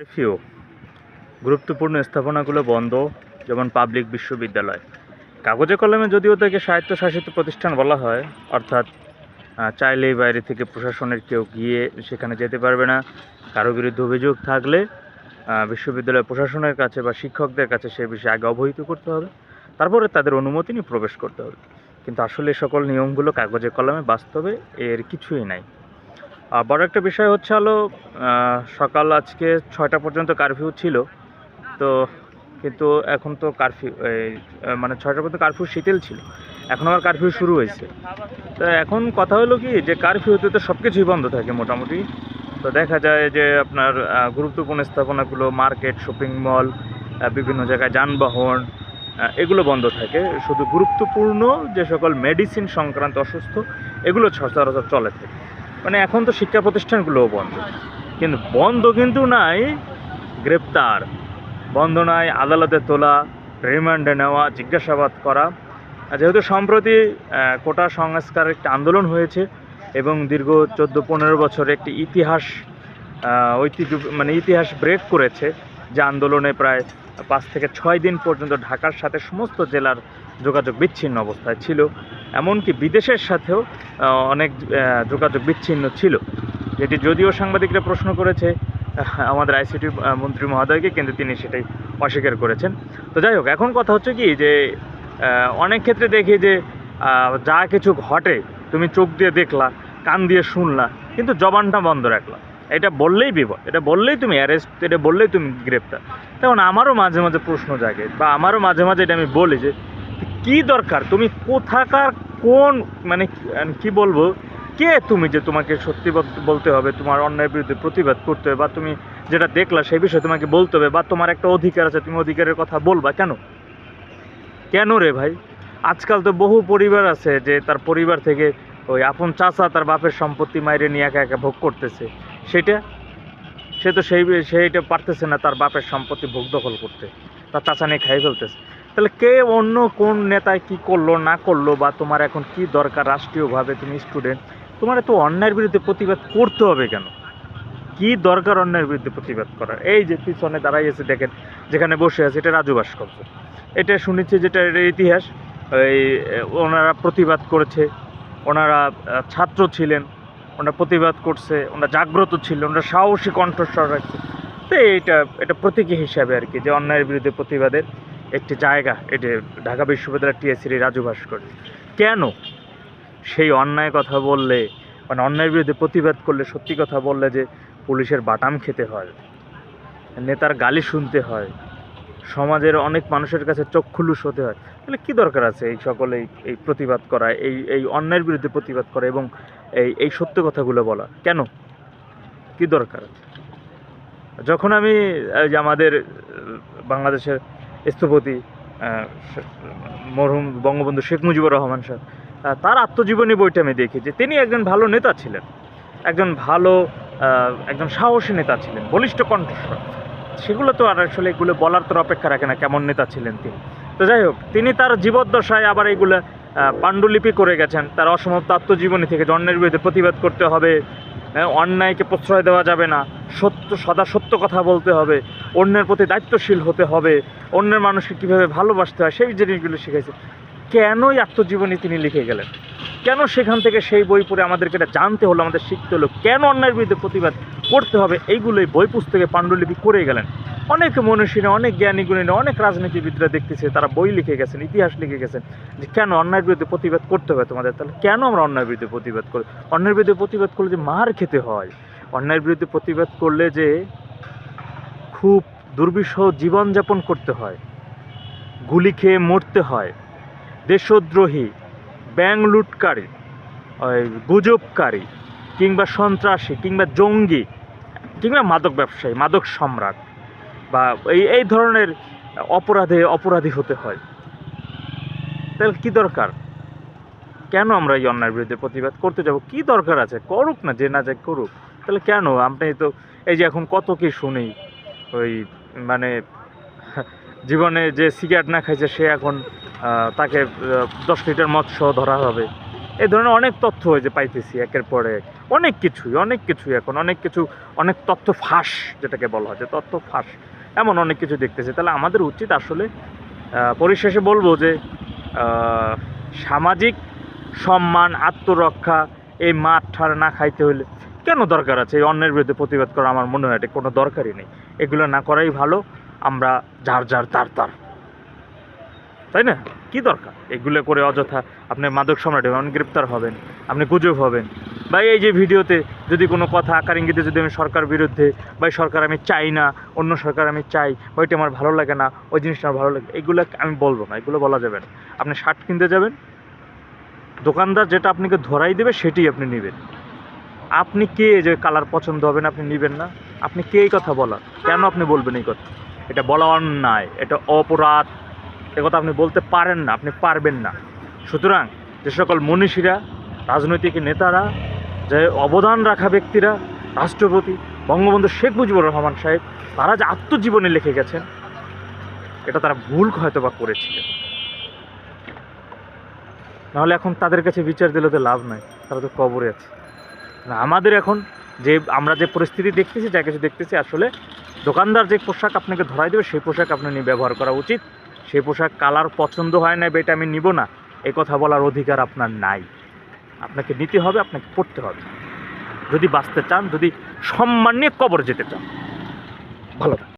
Curfew গুরুত্বপূর্ণ স্থাপনাগুলো বন্ধ, যেমন পাবলিক বিশ্ববিদ্যালয়। কাগজে কলমে যদিও তাকে স্বায়ত্তশাসিত প্রতিষ্ঠান বলা হয়, অর্থাৎ চাইলেই বাইরে থেকে প্রশাসনের কেউ গিয়ে সেখানে যেতে পারবে না। কারও বিরুদ্ধে অভিযোগ থাকলে বিশ্ববিদ্যালয় প্রশাসনের কাছে বা শিক্ষকদের কাছে সে বিষয়ে আগে অবহিত করতে হবে। তারপরে তাদের অনুমতি নিয়ে প্রবেশ করতে হবে। কিন্তু আসলে সকল নিয়মগুলো কাগজে কলমে বাস্তবে এর কিছুই নাই। বড় একটা বিষয় হচ্ছে হলো সকাল আজকে ছয়টা পর্যন্ত কারফিউ ছিল। তো কিন্তু এখন তো কারফিউ মানে ছয়টা পর্যন্ত কারফিউ শিথিল ছিল। এখন আবার কারফিউ শুরু হয়েছে। তো এখন কথা হলো কি, যে কারফিউতে তো সব কিছুই বন্ধ থাকে মোটামুটি। তো দেখা যায় যে আপনার গুরুত্বপূর্ণ স্থাপনাগুলো মার্কেট শপিং মল বিভিন্ন জায়গায় যানবাহন এগুলো বন্ধ থাকে। শুধু গুরুত্বপূর্ণ যে সকল মেডিসিন সংক্রান্ত অসুস্থ, এগুলো সচরাচর চলে থাকে। মানে এখন তো শিক্ষা প্রতিষ্ঠানগুলোও বন্ধ। কিন্তু বন্ধ কিন্তু নাই, গ্রেপ্তার। বন্ধ নাই, আদালতে তোলা, রিমান্ডে নেওয়া, জিজ্ঞাসাবাদ করা। যেহেতু সম্প্রতি কোটা সংস্কার একটি আন্দোলন হয়েছে এবং দীর্ঘ চোদ্দ পনেরো বছর একটি ইতিহাস ঐতিহ্য মানে ইতিহাস ব্রেক করেছে যে আন্দোলনে প্রায় পাঁচ থেকে ছয় দিন পর্যন্ত ঢাকার সাথে সমস্ত জেলার যোগাযোগ বিচ্ছিন্ন অবস্থায় ছিল। এমনকি বিদেশের সাথেও অনেক যোগাযোগ বিচ্ছিন্ন ছিল। যেটি যদিও সাংবাদিকরা প্রশ্ন করেছে আমাদের আইসিটি মন্ত্রী মহোদয়কে, কিন্তু তিনি সেটাই অস্বীকার করেছেন। তো যাই হোক, এখন কথা হচ্ছে কি, যে অনেক ক্ষেত্রে দেখি যে যা কিছু ঘটে, তুমি চোখ দিয়ে দেখলা, কান দিয়ে শুনলা, কিন্তু জবানটা বন্ধ রাখলা। এটা বললেই বিপদ, এটা বললেই তুমি অ্যারেস্ট এটা বললেই তুমি গ্রেপ্তার। তেমন আমারও মাঝে মাঝে প্রশ্ন জাগে, বা আমারও মাঝে মাঝে এটা আমি বলি যে, কি দরকার? তুমি কোথাকার, কোন মানে কি বলব? কে তুমি যে তোমাকে সত্যি বলতে হবে, তোমার অন্যায়ের বিরুদ্ধে প্রতিবাদ করতে হবে, বা তুমি যেটা দেখলা সেই বিষয়ে তোমাকে বলতে হবে, বা তোমার একটা অধিকার আছে, তুমি অধিকারের কথা বলবা, কেন? কেন রে ভাই? আজকাল তো বহু পরিবার আছে যে তার পরিবার থেকে ওই আপন চাচা তার বাপের সম্পত্তি মাইরে নিয়ে একা একা ভোগ করতেছে। সেটা, সে তো সেই, সেইটা পারতেছে না তার বাপের সম্পত্তি ভোগ দখল করতে। তার চাচা নিয়ে খাই ফেলতেছে। তাহলে কে অন্য কোন নেতায় কি করল, না করল, বা তোমার এখন কি দরকার রাষ্ট্রীয়ভাবে তুমি স্টুডেন্ট তোমার তো অন্যায়ের বিরুদ্ধে প্রতিবাদ করতে হবে কেন? কি দরকার অন্যায়ের বিরুদ্ধে প্রতিবাদ করার? এই যে পিছনে দাঁড়াই আছে, দেখেন, যেখানে বসে আছে, এটা রাজু ভাস্কর্য। এটা শুনেছি যেটা ইতিহাস। এই, ওনারা প্রতিবাদ করেছে। ওনারা ছাত্র ছিলেন। ওনারা প্রতিবাদ করছে, ওনারা জাগ্রত ছিল, ওনারা সাহসী কণ্ঠস্বর রাখছে তো এইটা, এটা প্রতীকী হিসাবে আর কি, যে অন্যায়ের বিরুদ্ধে প্রতিবাদের একটি জায়গা এটি ঢাকা বিশ্ববিদ্যালয় টিএসসির রাজু ভাস্কর। কেন? সেই অন্যায় কথা বললে মানে অন্যায়ের বিরুদ্ধে প্রতিবাদ করলে সত্যি কথা বললে যে পুলিশের বাটাম খেতে হয়, নেতার গালি শুনতে হয়, সমাজের অনেক মানুষের কাছে চক্ষুলুস হতে হয়। তাহলে কী দরকার আছে এই সকলে এই প্রতিবাদ করা, এই এই অন্যায়ের বিরুদ্ধে প্রতিবাদ করা এবং এই এই সত্য কথাগুলো বলা। কেন? কি দরকার? যখন আমি যে আমাদের বাংলাদেশের স্থপতি মরহুম বঙ্গবন্ধু শেখ মুজিবুর রহমান আহ, তার আত্মজীবনী বইটা আমি দেখি যে তিনি একজন ভালো নেতা ছিলেন। একজন ভালো একজন সাহসী নেতা ছিলেন বলিষ্ঠ কণ্ঠস্বর। সেগুলো তো আর আসলে এগুলো বলার তো অপেক্ষা রাখে না কেমন নেতা ছিলেন তিনি। তো যাই হোক তিনি তার জীবদ্দশায় আবার এইগুলো পাণ্ডুলিপি করে গেছেন তার অসমাপ্ত আত্মজীবনী থেকে অন্যের বিরুদ্ধে প্রতিবাদ করতে হবে হ্যাঁ, অন্যায়কে প্রশ্রয় দেওয়া যাবে না সত্য সদা সত্য কথা বলতে হবে অন্যের প্রতি দায়িত্বশীল হতে হবে অন্যের মানুষকে কীভাবে ভালোবাসতে হয় সেই জিনিসগুলো শিখেছে কেনই আত্মজীবনী তিনি লিখে গেলেন? কেন সেখান থেকে সেই বই পড়ে আমাদেরকে এটা জানতে হলো আমাদের শিখতে হলো? কেন অন্যায়ের বিরুদ্ধে প্রতিবাদ করতে হবে? এইগুলোই বই পুস্তকে পাণ্ডুলিপি করে গেলেন। অনেক মনীষীরা, অনেক জ্ঞানী গুণীরা অনেক রাজনীতিবিদরা দেখতেছে, তারা বই লিখে গেছেন, ইতিহাস লিখে গেছেন, যে কেন অন্যায়ের বিরুদ্ধে প্রতিবাদ করতে হবে তোমাদের? তাহলে কেন আমরা অন্যায়ের বিরুদ্ধে প্রতিবাদ করি? অন্যায়ের বিরুদ্ধে প্রতিবাদ করলে যে মার খেতে হয়? অন্যায়ের বিরুদ্ধে প্রতিবাদ করলে যে খুব দুর্বিষহ জীবনযাপন করতে হয়, গুলি খেয়ে মরতে হয়, দেশদ্রোহী ব্যাংক লুটকারী গুজবকারী, কিংবা সন্ত্রাসী, কিংবা জঙ্গি, কিংবা মাদক ব্যবসায়ী, মাদক সম্রাট বা এই এই ধরনের অপরাধে অপরাধী হতে হয়। তাহলে কী দরকার? কেন আমরা এই অন্যায়ের বিরুদ্ধে প্রতিবাদ করতে যাব? কি দরকার আছে? করুক না, যে না যে করুক। তাহলে কেন? আপনি তো এই যে এখন কত কি শুনি, ওই মানে জীবনে যে সিগারেট না খাইছে, সে এখন তাকে দশ লিটার মদ সহ ধরা হবে। এই ধরনের অনেক তথ্য যে পাইতেছি একের পরে অনেক কিছুই অনেক কিছুই এখন। অনেক কিছু, অনেক তথ্য ফাঁস, যেটাকে বলা হয়। যে তথ্য ফাঁস। এমন অনেক কিছু দেখতেছে। তাহলে আমাদের উচিত আসলে পরিশেষে বলব যে সামাজিক সম্মান, আত্মরক্ষা, এই মাঠ ঠার না খাইতে হলে কেন দরকার আছে? এই অন্যের বিরুদ্ধে প্রতিবাদ করা আমার মনে হয় এটা কোনো দরকারই নেই। এগুলো না করাই ভালো, আমরা যার যার, তার তার। তাই না? কি দরকার? এগুলো করে অযথা আপনি মাদক সম্রাট হবেন গ্রেপ্তার হবেন, আপনি গুজব হবেন। বা এই যে ভিডিওতে যদি কোনো কথা আকার ইঙ্গিতে যদি আমি সরকার বিরুদ্ধে বা সরকার আমি চাই না, অন্য সরকার আমি চাই বা ওইটা আমার ভালো লাগে না, ওই জিনিসটা আমার ভালো লাগে, এগুলো আমি বলব না, এগুলো বলা যাবে না। আপনি শার্ট কিনতে যাবেন, দোকানদার যেটা আপনাকে ধরাই দেবে, সেটাই আপনি নেবেন। আপনি কে যে কালার পছন্দ হবে না, আপনি নেবেন না। আপনি কে এই কথা বলার? কেন আপনি বলবেন এই কথা? এটা বলা অন্যায়, এটা অপরাধ, এ কথা আপনি বলতে পারেন না, আপনি পারবেন না। সুতরাং যে সকল মনীষীরা, রাজনৈতিক নেতারা যে অবদান রাখা ব্যক্তিরা, রাষ্ট্রপতি, বঙ্গবন্ধু শেখ মুজিবুর রহমান সাহেব, তারা যে আত্মজীবনে লিখে গেছেন, এটা তারা ভুল হয়তো বা করেছিলেন। নাহলে এখন তাদের কাছে বিচার দিলে তো লাভ নাই, তারা তো কবরে আছে। আমাদের এখন যে, আমরা যে পরিস্থিতি দেখতেছি যা কিছু দেখতেছি, আসলে দোকানদার যে পোশাক আপনাকে ধরাই দেবে, সেই পোশাক আপনি নিয়ে ব্যবহার করা উচিত। সেই পোশাক কালার পছন্দ হয় না বা এটা আমি নিব না এই কথা বলার অধিকার আপনার নাই। আপনাকে নিতে হবে, আপনাকে পড়তে হবে যদি বাঁচতে চান, যদি সম্মান নিয়ে কবর যেতে চান ভালো।